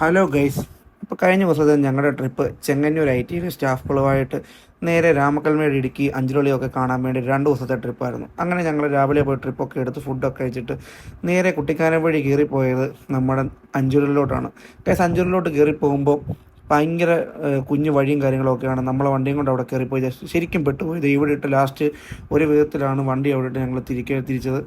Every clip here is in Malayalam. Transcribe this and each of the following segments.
ഹലോ ഗൈസ് ഇപ്പോൾ കഴിഞ്ഞ ദിവസത്തെ ഞങ്ങളുടെ ട്രിപ്പ് ചെങ്ങന്നൂർ ഐ ടിയിലെ സ്റ്റാഫുകളുമായിട്ട് നേരെ രാമക്കൽമേട് ഇടുക്കി അഞ്ചിലൊളിയൊക്കെ കാണാൻ വേണ്ടി രണ്ട് ദിവസത്തെ ട്രിപ്പായിരുന്നു അങ്ങനെ ഞങ്ങൾ രാവിലെ പോയി ട്രിപ്പൊക്കെ എടുത്ത് ഫുഡൊക്കെ കഴിച്ചിട്ട് നേരെ കുട്ടിക്കാനം വഴി കയറിപ്പോയത് നമ്മുടെ അഞ്ചുരലിലോട്ടാണ് ഗൈസ് അഞ്ചുരലിലോട്ട് കയറി പോകുമ്പോൾ ഭയങ്കര കുഞ്ഞു വഴിയും കാര്യങ്ങളൊക്കെയാണ്. നമ്മളെ വണ്ടിയും കൊണ്ട് അവിടെ കയറിപ്പോയി ശരിക്കും പെട്ടുപോയത് ഇവിടെ ഇട്ട് ലാസ്റ്റ് ഒരു വിധത്തിലാണ് വണ്ടി അവിടെ ഇട്ട് ഞങ്ങൾ തിരികെ തിരിച്ചത്.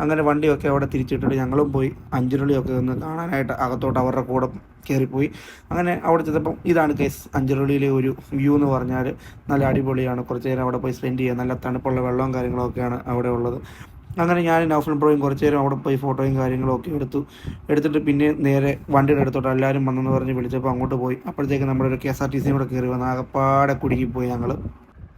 അങ്ങനെ വണ്ടിയൊക്കെ അവിടെ തിരിച്ചിട്ടിട്ട് ഞങ്ങളും പോയി അഞ്ചുരുളിയൊക്കെ ഒന്ന് കാണാനായിട്ട് അകത്തോട്ട് അവരുടെ കൂടെ കയറിപ്പോയി അങ്ങനെ അവിടെ ചെന്നപ്പം ഇതാണ് കേസ് അഞ്ചുരുളിയിലെ ഒരു വ്യൂ എന്ന് പറഞ്ഞാൽ നല്ല അടിപൊളിയാണ്. കുറച്ച് നേരം അവിടെ പോയി സ്പെൻഡ് ചെയ്യുക നല്ല തണുപ്പുള്ള വെള്ളവും കാര്യങ്ങളൊക്കെയാണ് അവിടെ ഉള്ളത്. അങ്ങനെ ഞാൻ നൗഫൽ ബ്രോയും കുറച്ച് നേരം അവിടെ പോയി ഫോട്ടോയും കാര്യങ്ങളും ഒക്കെ എടുത്തു. എടുത്തിട്ട് പിന്നെ നേരെ വണ്ടിയുടെ അടുത്തോട്ട് എല്ലാവരും വന്നെന്ന് പറഞ്ഞ് വിളിച്ചപ്പോൾ അങ്ങോട്ട് പോയി. അപ്പോഴത്തേക്ക് നമ്മളൊരു കെ എസ് ആർ ടി സിയും കൂടെ കയറി വന്ന് കുടുങ്ങിപ്പോയി ഞങ്ങൾ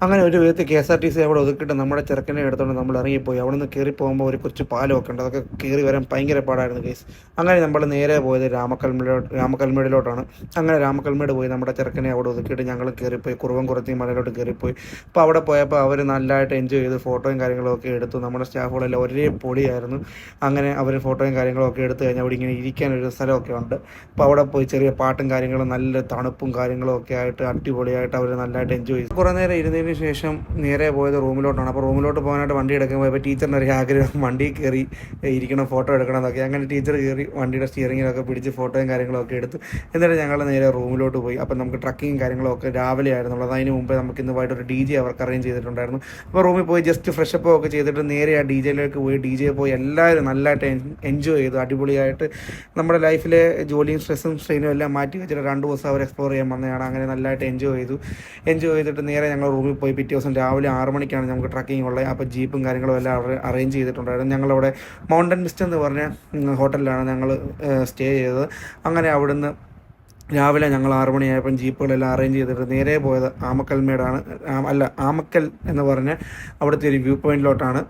അങ്ങനെ ഒരു വിധത്തിൽ K S R T C അവിടെ ഒതുക്കിയിട്ട് നമ്മുടെ ചെറുക്കനെ എടുത്തോണ്ട് നമ്മൾ ഇറങ്ങിപ്പോയി. അവിടെ നിന്ന് കയറി പോകുമ്പോൾ ഒരു കൊച്ചു പാലമൊക്കെ ഉണ്ട്. അതൊക്കെ കയറി വരാൻ ഭയങ്കര പാടായിരുന്നു കേസ് അങ്ങനെ നമ്മൾ നേരെ പോയത് രാമക്കൽമേട് രാമക്കൽമേടിലോട്ടാണ്. അങ്ങനെ രാമക്കൽമേട് പോയി നമ്മുടെ ചെറുക്കനെ അവിടെ ഒതുക്കിയിട്ട് ഞങ്ങൾ കയറിപ്പോയി കുറുവൻ കുറത്തി മലയിലോട്ട് കയറിപ്പോയി അപ്പോൾ അവിടെ പോയപ്പോൾ അവർ നല്ലതായിട്ട് എൻജോയ് ചെയ്ത് ഫോട്ടോയും കാര്യങ്ങളും ഒക്കെ എടുത്തു. നമ്മുടെ സ്റ്റാഫുകളെല്ലാം ഒരേ പൊളിയായിരുന്നു. അങ്ങനെ അവർ ഫോട്ടോയും കാര്യങ്ങളും ഒക്കെ എടുത്തു കഴിഞ്ഞാൽ അവിടെ ഇങ്ങനെ ഇരിക്കാൻ ഒരു സ്ഥലമൊക്കെ ഉണ്ട്. അപ്പോൾ അവിടെ പോയി ചെറിയ പാട്ടും കാര്യങ്ങളും നല്ല തണുപ്പും കാര്യങ്ങളും ഒക്കെ ആയിട്ട് അടിപൊളിയായിട്ട് അവർ നല്ലതായിട്ട് എൻജോയ് ചെയ്തു. കുറേ നേരം ഇരുന്നതിന് ശേഷം നേരെ പോയത് റൂമിലോട്ടാണ്. അപ്പോൾ റൂമിലോട്ട് പോകാനായിട്ട് വണ്ടി എടുക്കാൻ പോയപ്പോൾ ടീച്ചറിന്റെ ഒരു ആഗ്രഹം വണ്ടി കയറി ഇരിക്കണം ഫോട്ടോ എടുക്കണം എന്നൊക്കെ. അങ്ങനെ ടീച്ചർ കയറി വണ്ടിയുടെ സ്റ്റിയറിങ്ങിലൊക്കെ പിടിച്ച് ഫോട്ടോയും കാര്യങ്ങളൊക്കെ എടുത്ത്. എന്നിട്ട് ഞങ്ങൾ നേരെ റൂമിലോട്ട് പോയി. അപ്പം നമുക്ക് ട്രക്കിങ്ങും കാര്യങ്ങളൊക്കെ രാവിലെ ആയിരുന്നുള്ളത്. അതിന് മുമ്പേ നമുക്ക് ഇന്ന് വൈകിട്ട് ഒരു ഡി ജെ അവർക്ക് അറേഞ്ച് ചെയ്തിട്ടുണ്ടായിരുന്നു. അപ്പോൾ റൂമിൽ പോയി ജസ്റ്റ് ഫ്രഷ് അപ്പ് ഒക്കെ ചെയ്തിട്ട് നേരെ ആ ഡി ജെയിലേക്ക് പോയി. ഡി ജെ പോയി എല്ലാവരും നല്ലതായിട്ട് എൻജോയ് ചെയ്തു. അടിപൊളിയായിട്ട് നമ്മുടെ ലൈഫിലെ ജോലിയും സ്ട്രെസ്സും സ്ട്രെയിനും എല്ലാം മാറ്റി വെച്ചിട്ട് രണ്ട് ദിവസം അവർ എക്സ്പ്ലോർ ചെയ്യാൻ വന്നതാണ്. അങ്ങനെ നല്ലതായിട്ട് എൻജോയ് ചെയ്തു. എൻജോയ് ചെയ്തിട്ട് നേരെ ഞങ്ങൾ റൂമിൽ പോയി പിറ്റേ ദിവസം രാവിലെ ആറ് മണിക്കാണ് നമുക്ക് ട്രക്കിംഗ് ഉള്ളത്. അപ്പോൾ ജീപ്പും കാര്യങ്ങളും എല്ലാം അറേഞ്ച് ചെയ്തിട്ടുണ്ടായിരുന്നു. ഞങ്ങളവിടെ മൗണ്ടൻ മിസ്റ്റ് എന്ന് പറഞ്ഞ ഹോട്ടലിലാണ് ഞങ്ങൾ സ്റ്റേ ചെയ്തത്. അങ്ങനെ അവിടുന്ന് രാവിലെ ഞങ്ങൾ ആറു മണിയായപ്പം ജീപ്പുകളെല്ലാം അറേഞ്ച് ചെയ്തിട്ട് നേരെ പോയത് ആമക്കൽമേടാണ് അല്ല ആമക്കൽ എന്ന് പറഞ്ഞ അവിടുത്തെ ഒരു വ്യൂ പോയിന്റിലോട്ടാണ്.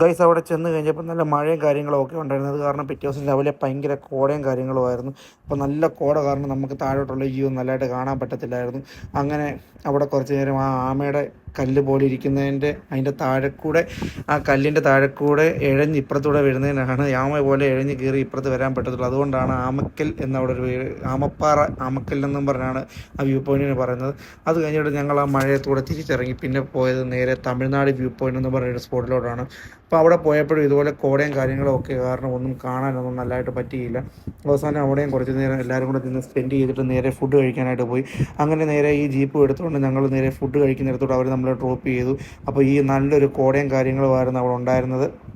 ഗൈസ് അവിടെ ചെന്ന് കഴിഞ്ഞപ്പോൾ നല്ല മഴയും കാര്യങ്ങളും ഒക്കെ ഉണ്ടായിരുന്നത് കാരണം പിറ്റേ ദിവസം രാവിലെ ഭയങ്കര കോടയും കാര്യങ്ങളും ആയിരുന്നു. അപ്പോൾ നല്ല കോട കാരണം നമുക്ക് താഴോട്ടുള്ള വ്യൂ നല്ലതായിട്ട് കാണാൻ പറ്റത്തില്ലായിരുന്നു. അങ്ങനെ അവിടെ കുറച്ച് നേരം ആ ആമയുടെ കല്ല് പോലെ ഇരിക്കുന്നതിന്റെ അതിന്റെ താഴെക്കൂടെ ആ കല്ലിന്റെ താഴെക്കൂടെ കൂടെ എഴഞ്ഞ് ഇപ്പുറത്തൂടെ വരുന്നതിനാണ് ആമ പോലെ എഴഞ്ഞ് കയറി ഇപ്പുറത്ത് വരാൻ പറ്റത്തുള്ളൂ. അതുകൊണ്ടാണ് ആമക്കൽ എന്നവിടെ ഒരു ആമപ്പാറ ആമക്കൽ എന്നും പറഞ്ഞാണ് ആ വ്യൂ പോയിന്റിന് പറയുന്നത്. അത് കഴിഞ്ഞിട്ട് ഞങ്ങൾ ആ മഴയത്തൂടെ തിരിച്ചിറങ്ങി. പിന്നെ പോയത് നേരെ തമിഴ്നാട് വ്യൂ പോയിന്റ് എന്ന് പറയുന്ന സ്പോട്ടിലോട്ടാണ്. അപ്പോൾ അവിടെ പോയപ്പോഴും ഇതുപോലെ കോടയും കാര്യങ്ങളും ഒക്കെ കാരണം ഒന്നും കാണാനൊന്നും നല്ലതായിട്ട് പറ്റിയില്ല. അവസാനം അവിടെയും കുറച്ച് നേരം എല്ലാവരും കൂടെ നിന്ന് സ്പെൻഡ് ചെയ്തിട്ട് നേരെ ഫുഡ് കഴിക്കാനായിട്ട് പോയി. അങ്ങനെ നേരെ ഈ ജീപ്പ് എടുത്തുകൊണ്ട് ഞങ്ങൾ നേരെ ഫുഡ് കഴിക്കുന്നിടത്തോട്ട് അവർ ഡ്രോപ്പ് ചെയ്തു. അപ്പോൾ ഈ നല്ലൊരു കോടയും കാര്യങ്ങളുമായിരുന്നു അവിടെ ഉണ്ടായിരുന്നത്.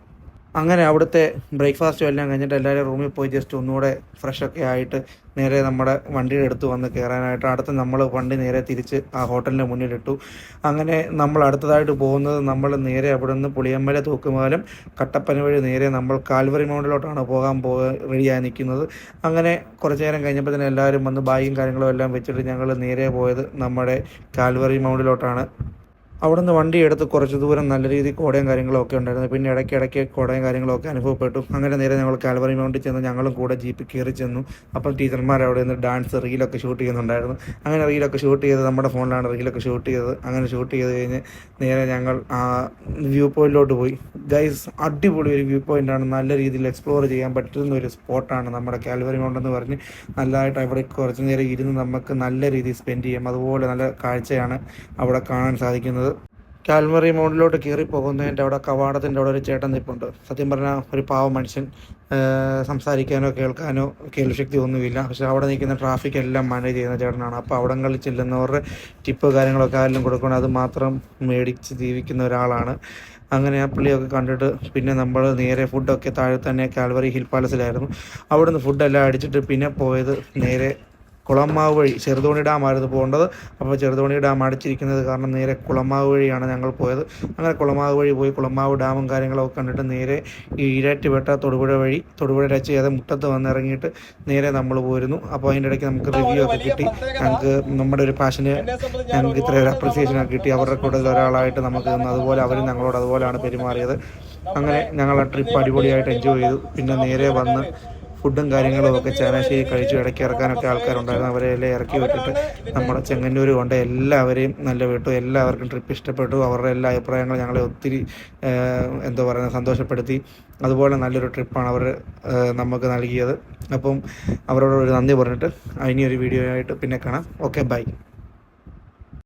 അങ്ങനെ അവിടുത്തെ ബ്രേക്ക്ഫാസ്റ്റും എല്ലാം കഴിഞ്ഞിട്ട് എല്ലാവരും റൂമിൽ പോയി ജസ്റ്റ് ഒന്നുകൂടെ ഫ്രഷൊക്കെ ആയിട്ട് നേരെ നമ്മുടെ വണ്ടിയുടെ അടുത്ത് വന്ന് കയറാനായിട്ട് അടുത്ത് നമ്മൾ വണ്ടി നേരെ തിരിച്ച് ആ ഹോട്ടലിന്റെ മുന്നിലിട്ടു. അങ്ങനെ നമ്മൾ അടുത്തതായിട്ട് പോകുന്നത് നമ്മൾ നേരെ അവിടെ നിന്ന് പുളിയമ്മല തൂക്കുമാലം കട്ടപ്പന വഴി നേരെ നമ്മൾ കാൽവറി മൗണ്ടിലോട്ടാണ് പോകാൻ പോ റെഡിയായി നിൽക്കുന്നത്. അങ്ങനെ കുറച്ച് നേരം കഴിഞ്ഞപ്പോൾ തന്നെ എല്ലാവരും വന്ന് ബാഗും കാര്യങ്ങളും എല്ലാം വെച്ചിട്ട് ഞങ്ങൾ നേരെ പോയത് നമ്മുടെ കാൽവറി മൗണ്ടിലോട്ടാണ്. അവിടെ നിന്ന് വണ്ടി എടുത്ത് കുറച്ച് ദൂരം നല്ല രീതിയിൽ കോടയും കാര്യങ്ങളൊക്കെ ഉണ്ടായിരുന്നു. പിന്നെ ഇടയ്ക്ക് ഇടയ്ക്ക് കോടയും കാര്യങ്ങളൊക്കെ അനുഭവപ്പെട്ടു. അങ്ങനെ നേരെ ഞങ്ങൾ കാൽവറി മൗണ്ടിൽ ചെന്ന് ഞങ്ങളും കൂടെ ജീപ്പിൽ കയറി ചെന്നു. അപ്പം ടീച്ചർമാർ അവിടെ നിന്ന് ഡാൻസ് റീലൊക്കെ ഷൂട്ട് ചെയ്യുന്നുണ്ടായിരുന്നു. അങ്ങനെ റീലൊക്കെ ഷൂട്ട് ചെയ്ത് നമ്മുടെ ഫോണിലാണ് റീലൊക്കെ ഷൂട്ട് ചെയ്തത്. അങ്ങനെ ഷൂട്ട് ചെയ്ത് കഴിഞ്ഞ് നേരെ ഞങ്ങൾ ആ വ്യൂ പോയിന്റിലോട്ട് പോയി. ഗൈസ് അടിപൊളി ഒരു വ്യൂ പോയിന്റാണ് നല്ല രീതിയിൽ എക്സ്പ്ലോർ ചെയ്യാൻ പറ്റുന്ന ഒരു സ്പോട്ടാണ് നമ്മുടെ കാൽവറി മൗണ്ട് എന്ന് പറഞ്ഞ് നല്ലതായിട്ട് അവിടെ കുറച്ച് നേരം ഇരുന്ന് നമുക്ക് നല്ല രീതിയിൽ സ്പെൻഡ് ചെയ്യാം. അതുപോലെ നല്ല കാഴ്ചയാണ് അവിടെ കാണാൻ സാധിക്കുന്നത്. കാൽമറി മൗണ്ടിലോട്ട് കയറി പോകുന്നതിന്റെ അവിടെ കവാടത്തിന്റെ അവിടെ ഒരു ചേട്ടൻ നിൽപ്പുണ്ട് സത്യം പറഞ്ഞാൽ ഒരു പാവ മനുഷ്യൻ സംസാരിക്കാനോ കേൾക്കാനോ കേൾവിശക്തി ഒന്നുമില്ല. പക്ഷെ അവിടെ നിൽക്കുന്ന ട്രാഫിക് എല്ലാം മാനേജ് ചെയ്യുന്ന ചേട്ടനാണ്. അപ്പോൾ അവിടങ്ങളിൽ ചെല്ലുന്നവരുടെ ടിപ്പ് കാര്യങ്ങളൊക്കെ ആരെങ്കിലും കൊടുക്കണം അത് മാത്രം മേടിച്ച് ജീവിക്കുന്ന ഒരാളാണ്. അങ്ങനെ ആ പുള്ളിയൊക്കെ കണ്ടിട്ട് പിന്നെ നമ്മൾ നേരെ ഫുഡൊക്കെ താഴെ തന്നെ കാൽവറി ഹിൽ പാലസിലായിരുന്നു അവിടുന്ന് ഫുഡെല്ലാം അടിച്ചിട്ട് പിന്നെ പോയത് നേരെ കുളമാവ് വഴി ചെറുതോണി ഡാമായിരുന്നു പോകേണ്ടത്. അപ്പോൾ ചെറുതോണി ഡാം അടച്ചിരിക്കുന്നത് കാരണം നേരെ കുളമാവ് വഴിയാണ് ഞങ്ങൾ പോയത്. അങ്ങനെ കുളമാവ് വഴി പോയി കുളമാവ് ഡാമും കാര്യങ്ങളൊക്കെ കണ്ടിട്ട് നേരെ ഈ ഈരാറ്റുപേട്ട തൊടുപുഴ വഴി തൊടുപുഴ ടച്ച് ചെയ്ത് മുട്ടത്ത് വന്നിറങ്ങിയിട്ട് നേരെ നമ്മൾ പോയിരുന്നു അപ്പോൾ അതിന്റെ ഇടയ്ക്ക് നമുക്ക് റിവ്യൂ ഒക്കെ കിട്ടി. ഞങ്ങൾക്ക് നമ്മുടെ ഒരു പാഷന് ഞങ്ങൾക്ക് ഇത്ര ഒരു അപ്രിസിയേഷൻ ഒക്കെ കിട്ടി. അവരുടെ കൂടുതൽ ഒരാളായിട്ട് നമുക്ക് തന്നു അതുപോലെ അവരും ഞങ്ങളോട് അതുപോലെയാണ് പെരുമാറിയത്. അങ്ങനെ ഞങ്ങൾ ആ ട്രിപ്പ് അടിപൊളിയായിട്ട് എൻജോയ് ചെയ്തു. പിന്നെ നേരെ വന്ന് ഫുഡും കാര്യങ്ങളും ഒക്കെ ചങ്ങനാശ്ശേരി കഴിച്ചു ഇടയ്ക്ക് ഇറക്കാനൊക്കെ ആൾക്കാരുണ്ടായിരുന്നു. അവരെ എല്ലാം ഇറക്കി വിട്ടിട്ട് നമ്മുടെ ചെങ്ങന്നൂർ കൊണ്ട് എല്ലാവരെയും നല്ല വിട്ടു. എല്ലാവർക്കും ട്രിപ്പ് ഇഷ്ടപ്പെട്ടു. അവരുടെ എല്ലാ അഭിപ്രായങ്ങളും ഞങ്ങളെ ഒത്തിരി എന്തോ എന്താ പറയുക സന്തോഷപ്പെടുത്തി. അതുപോലെ നല്ലൊരു ട്രിപ്പാണ് അവർ നമുക്ക് നൽകിയത്. അപ്പം അവരോട് ഒരു നന്ദി പറഞ്ഞിട്ട് ഇനിയൊരു വീഡിയോ ആയിട്ട് പിന്നെ കാണാം. Okay bye